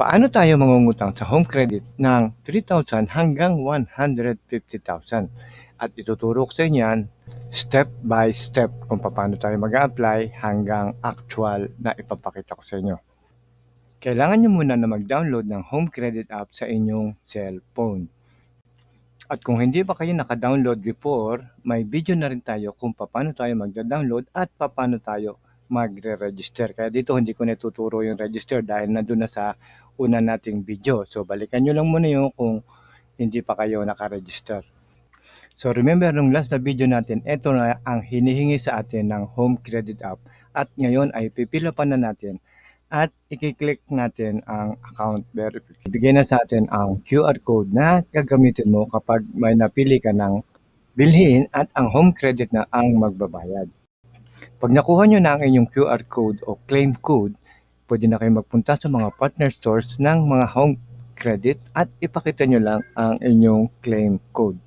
Paano tayo mangungutang sa home credit ng 3,000 hanggang 150,000? At ituturo ko sa inyo step by step kung paano tayo mag apply hanggang actual na ipapakita ko sa inyo. Kailangan nyo muna na mag-download ng home credit app sa inyong cellphone. At kung hindi pa kayo naka-download before, may video na rin tayo kung paano tayo mag-download at paano tayo magre-register. Kaya dito hindi ko natuturo yung register dahil nandun na sa una nating video. So balikan nyo lang muna yun kung hindi pa kayo naka-register. So remember nung last na video natin, ito na ang hinihingi sa atin ng home credit app. At ngayon ay pipila pa na natin at i-click natin ang account verification. Bigyan na sa atin ang QR code na gagamitin mo kapag may napili ka ng bilhin at ang home credit na ang magbabayad. Pag nakuha nyo na ang inyong QR code o claim code, pwede na kayo magpunta sa mga partner stores ng mga home credit at ipakita nyo lang ang inyong claim code.